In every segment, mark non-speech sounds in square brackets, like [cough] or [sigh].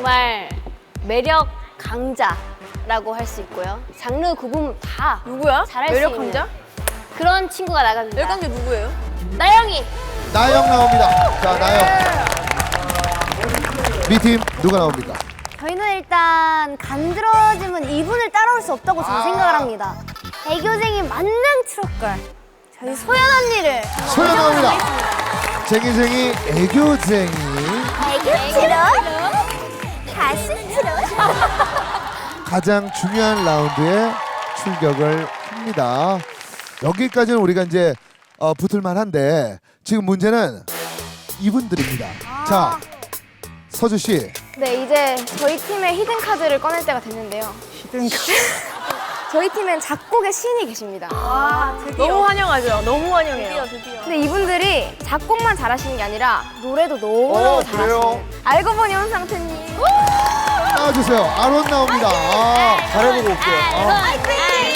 정말 매력 강자라고 할 수 있고요. 장르 구분 다 누구야? 잘할 수 매력 있는 강자? 그런 친구가 나갑니다. 매력 강자 누구예요? 나영이 나영 나옵니다. 자, 나영. B팀 누가 나옵니까? 저희는 일단 간드러짐은 이분을 따라올 수 없다고 저는 생각을 합니다. 애교쟁이 만능 트롯걸 저희 소연 언니를 소연 나옵니다. 쟁이쟁이 애교쟁이. 애교 트롯 가장 중요한 라운드에 출격을 합니다. 여기까지는 우리가 이제 어, 붙을만 한데 지금 문제는 이분들입니다. 자, 서주 씨. 네 이제 저희 팀의 히든 카드를 꺼낼 때가 됐는데요. 히든 카드 [laughs] 저희 팀엔 작곡의 신이 계십니다. 너무 환영하죠. 너무 환영해요. 근데 이분들이 작곡만 잘하시는 게 아니라 노래도 너무너무 어, 잘하시는 그래요? 알고 보니 현상태님 나와주세요. 아론 나옵니다. 아, 잘해보고 올게요.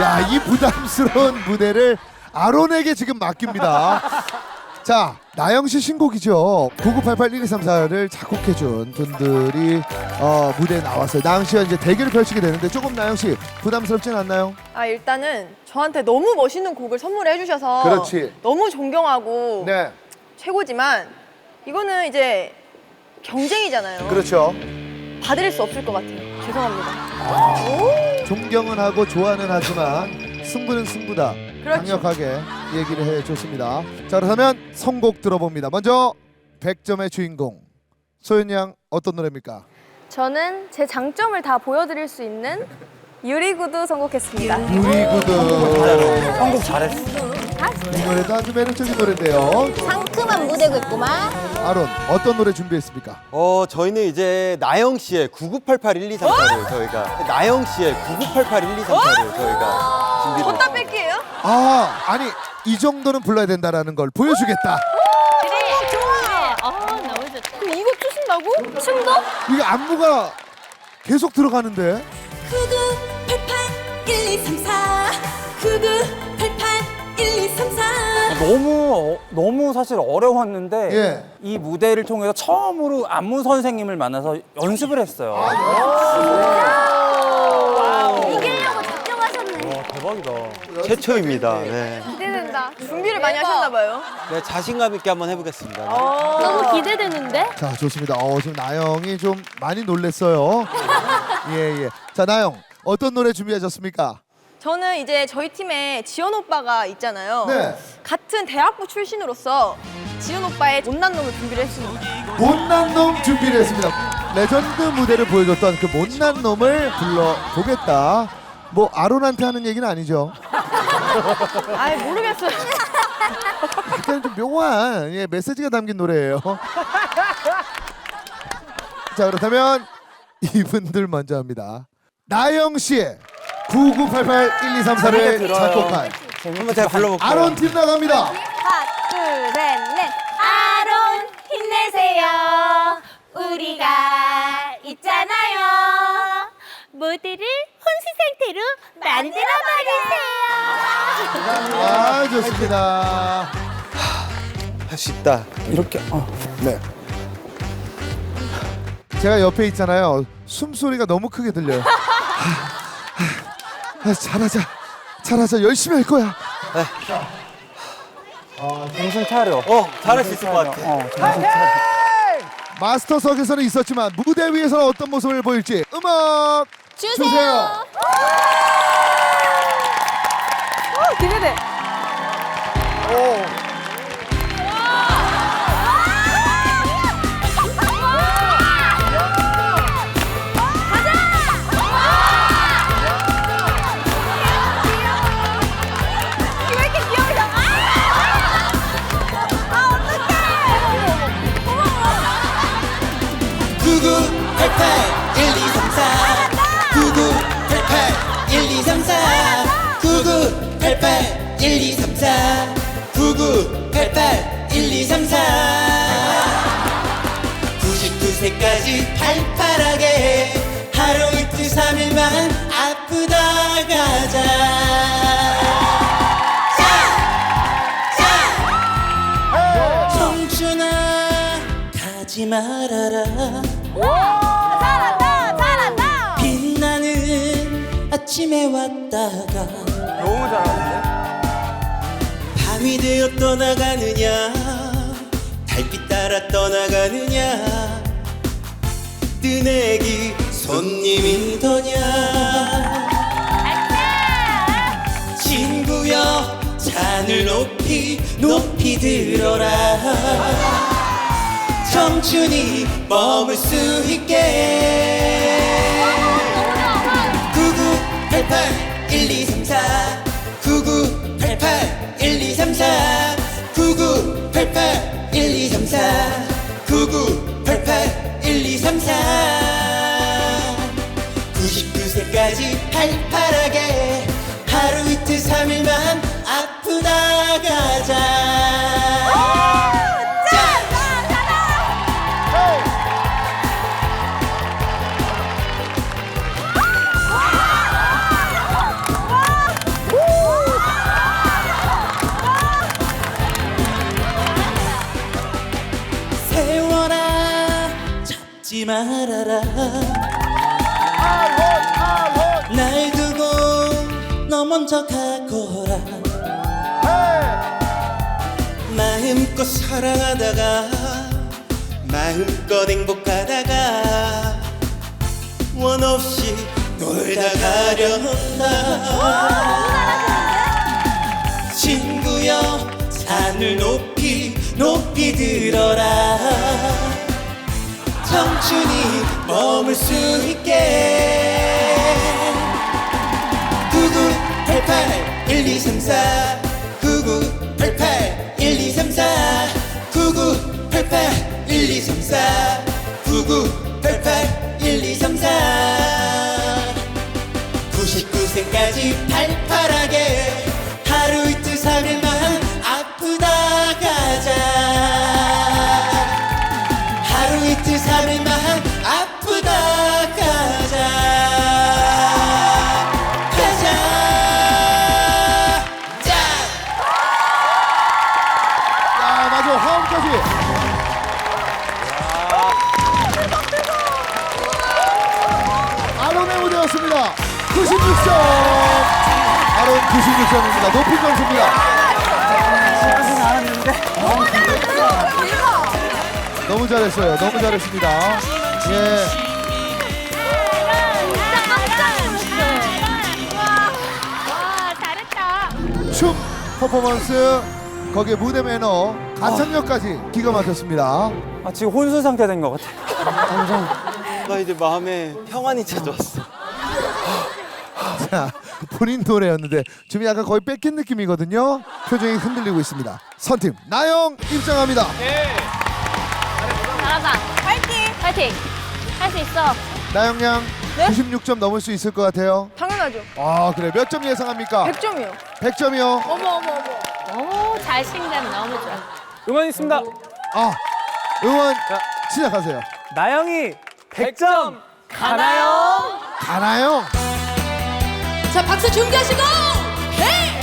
야, 이 부담스러운 무대를 아론에게 지금 맡깁니다. 자, 나영 씨 신곡이죠. 9988-1234를 작곡해준 분들이 어, 무대에 나왔어요. 나영 씨와 이제 대결을 펼치게 되는데 조금 나영 씨 부담스럽진 않나요? 아 일단은 저한테 너무 멋있는 곡을 선물해 주셔서 그렇지. 너무 존경하고 네, 최고지만 이거는 이제 경쟁이잖아요. 그렇죠. 받을 수 없을 것 같아요. 죄송합니다. 존경은 하고 좋아는 하지만 승부는 승부다. 그렇죠. 강력하게 얘기를 해줬습니다. 자 그렇다면 선곡 들어봅니다. 먼저 100점의 주인공 소연 양 어떤 노래입니까? 저는 제 장점을 다 보여드릴 수 있는 유리구두 선곡했습니다. 유리구두 선곡 잘했어. 이 노래도 아주 매력적인 노래인데요. 상큼한 무대겠구만. 아론 어떤 노래 준비했습니까? 어, 저희는 이제 나영 씨의 9988-1234를 저희가 나영 씨의 9988-1234를 저희가 준비를 걷다 뺄게요. 아 아니 이 정도는 불러야 된다라는 걸 보여주겠다. 그래 좋아. 어 너무 좋다. 그럼 이거 추신다고? 춤도? 이게 안무가 계속 들어가는데 9988-1234 9988-1234 너무 어- 너무 사실 어려웠는데 예. 이 무대를 통해서 처음으로 안무 선생님을 만나서 연습을 했어요. 이기려고 작정하셨네. 대박이다. 최초입니다. 네. 기대된다. 준비를 많이 하셨나 봐요. 네, 자신감 있게 한번 해보겠습니다. 네. 너무 기대되는데? 자 좋습니다. 어 지금 나영이 좀 많이 놀랬어요. 예 예. [laughs] 자 나영 어떤 노래 준비하셨습니까? 저는 이제 저희 팀에 지원 오빠가 있잖아요. 네. 같은 대학부 출신으로서 지원 오빠의 못난 놈을 준비를 했습니다. 못난 놈 준비를 했습니다. 레전드 무대를 보여줬던 그 못난 놈을 불러보겠다. 뭐 아론한테 하는 얘기는 아니죠. [laughs] 아이 모르겠어요. 약간 좀 묘한 예, 메시지가 담긴 노래예요. 자 그렇다면 이분들 먼저 합니다. 나영 씨의 9988-1234를 작곡한 한번 제가 불러볼게요. 아론 팀 나갑니다. 하나, 둘, 셋, 넷. 아론 힘내세요. 우리가 있잖아요. 모두를 혼수 상태로 만들어 버리세요. 아 좋습니다. 할 수 있다. 이렇게 어. 네. 제가 옆에 있잖아요. 숨소리가 너무 크게 들려요. 아, 잘하자. 잘하자. 열심히 할 거야. 정신 차려. 어, 잘할 수 있을 것 같아. 어, 정신 차려. 마스터석에서는 있었지만 무대 위에서는 어떤 모습을 보일지 음악 주세요. 기대돼. 오. 가자 자! 자! 찾지 말아라 잘한다 잘한다 빛나는 아침에 왔다가 너무 잘하는데? 밤이 되어 떠나가느냐 달빛 따라 떠나가느냐 뜨내기 손님이더냐 하늘 높이 높이 들어라. 청춘이 머물 수 있게. 9988 1234 9988 1234 9988 1234 9988 1234 99세까지 88 너 먼저 가거라. 마음껏 사랑하다가 마음껏 행복하다가 원 없이 놀다 가려다 친구여 산을 높이 높이 들어라. 청춘이 머물 수 있게 winter. 점입니다. 높이 점수입니다. 너무 잘했어요. 너무 잘했습니다. 예. 춤 퍼포먼스 거기에 무대 매너 가창력까지 기가 막혔습니다. 아, 지금 혼수 상태 된 것 같아. 나 이제 마음에 평안이 찾아왔어. 자, 본인 노래였는데 지금 약간 거의 뺏긴 느낌이거든요. 표정이 흔들리고 있습니다. 선팀 나영 입장합니다. 잘한다. 파이팅! 파이팅! 할 수 있어. 나영 양 네? 96점 넘을 수 있을 것 같아요. 당연하죠 아 그래 몇 점 예상합니까? 100점이요 100점이요. 어머 어머 어머 오, 자신감 너무 좋아. 응원 있습니다. 아 응원 시작하세요. 나영이 100점 가나요? 가나요? 자 박수 준비하시고! 헤이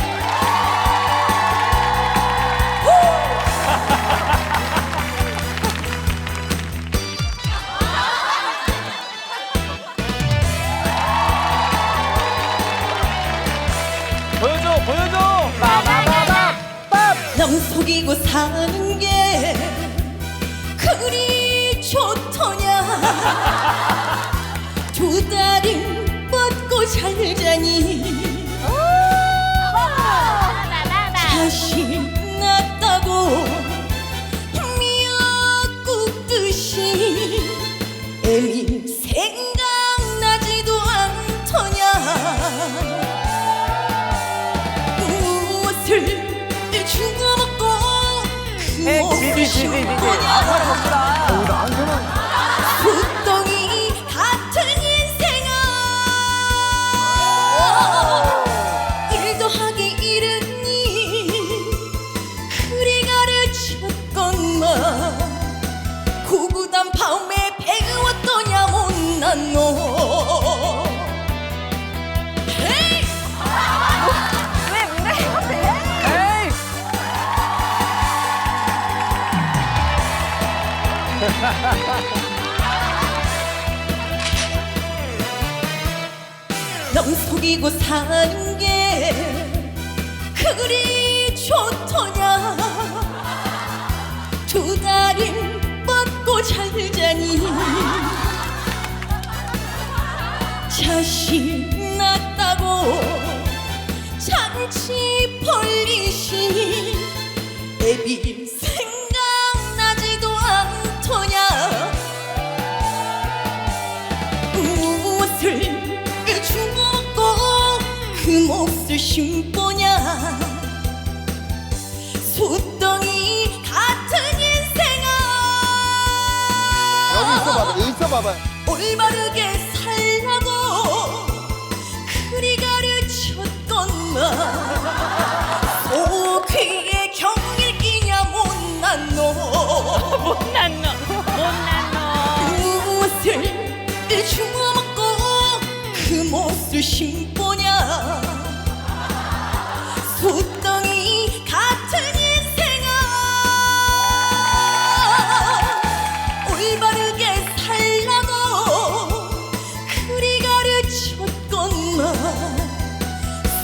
보여줘, 보여줘! 남 속이고 사는 게 그리 좋더냐? 두 다리 뻗고 살 신 났다고 미역국 듯이 애미 생각나지도 않더냐. 무엇을 주워먹고 무엇을 나한테는 넌 속이고 사는 게 그리 좋더냐? 두 다리 뻗고 잘 자니. 자식 낳았다고 잔치 벌리시니 애비 생 몫을 심보냐 소덩이 같은 인생아 여기 있어봐봐. 여기 있어봐봐. 올바르게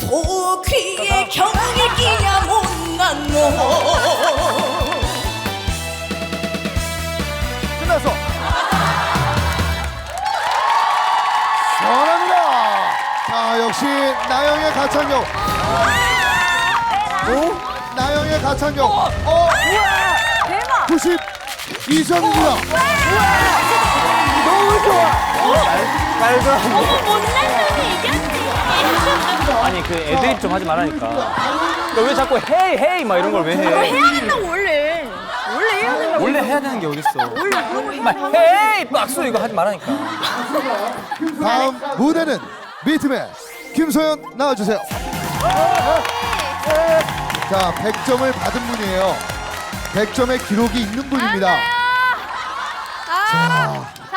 소귀에 경일 끼냐 못난 너 끝났어. 시원합니다. 자, 역시 나영의 가창력. 오? 나영의 가창력. 어? 대박. 92점입니다. 너무 좋아. 말도 안 돼. 못난 놈이 이겼지. 아니 그 애드립 좀 하지 말라니까. 너왜 자꾸 헤이 헤이 막 이런 걸 왜 해? 해야 된다고 원래. 원래 해야 된다고. 원래 해야 되는 게 어딨어? 막 헤이 박수 이거 하지 말라니까. 다음 무대는 비트맨 김소연 나와주세요. 자, 100점을 받은 분이에요. 100점의 기록이 있는 분입니다. 자,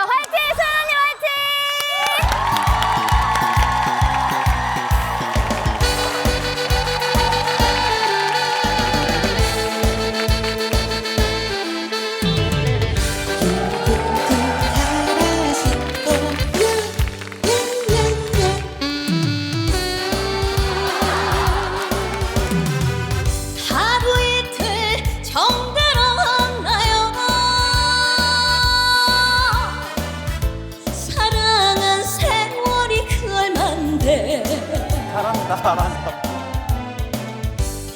잘한다 잘한다.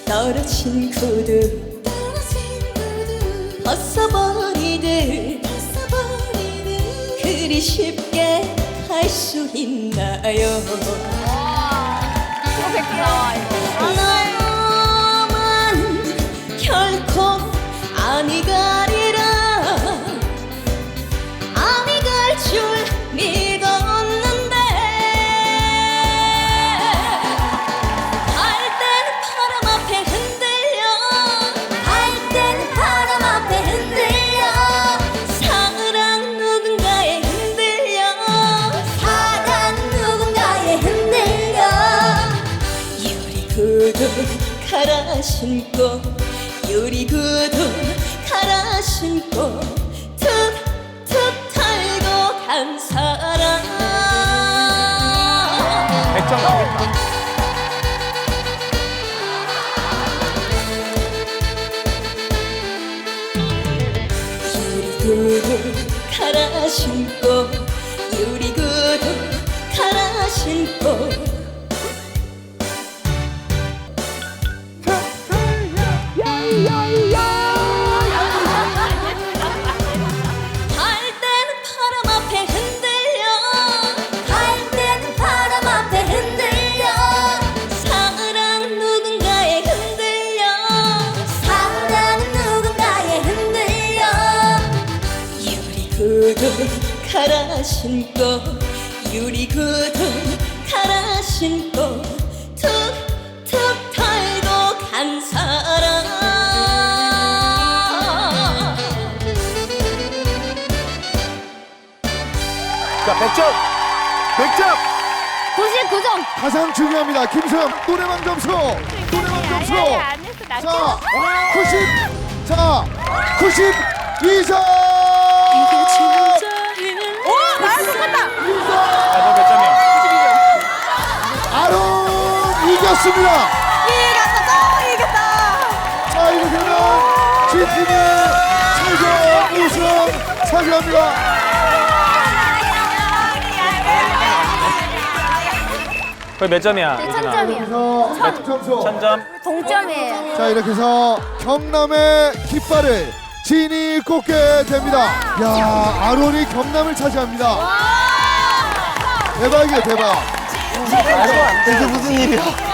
떨어진 구두 벗어버리듯 그리 쉽게 할 수 있나요 나만 결코 아니 가리 신고 유리 구두 갈아 신고 툭툭 털고 간 사람 100점 나오겠다. 유리구두 갈아 신고 갈아 신고 유리구두 갈아 신고 툭툭 털고 간 사람 자 100점. 100점 99점! 가장 중요합니다. 김소연 노래방 점수. 노래방 점수. 안 했어 나 자, 90. 자, 92점. 이겼습니다. 이겼다, 이겼다. 자 이렇게 되면 G팀이 최종 우승 차지합니다. 거의 몇 점이야? 네, 천점이요. 그래서 점수. 천 점. 동점이에요. 자 이렇게 해서 경남의 깃발을 진이 꽂게 됩니다. 야 아론이 경남을 차지합니다. 대박이에요 대박. 이게 무슨 일이야?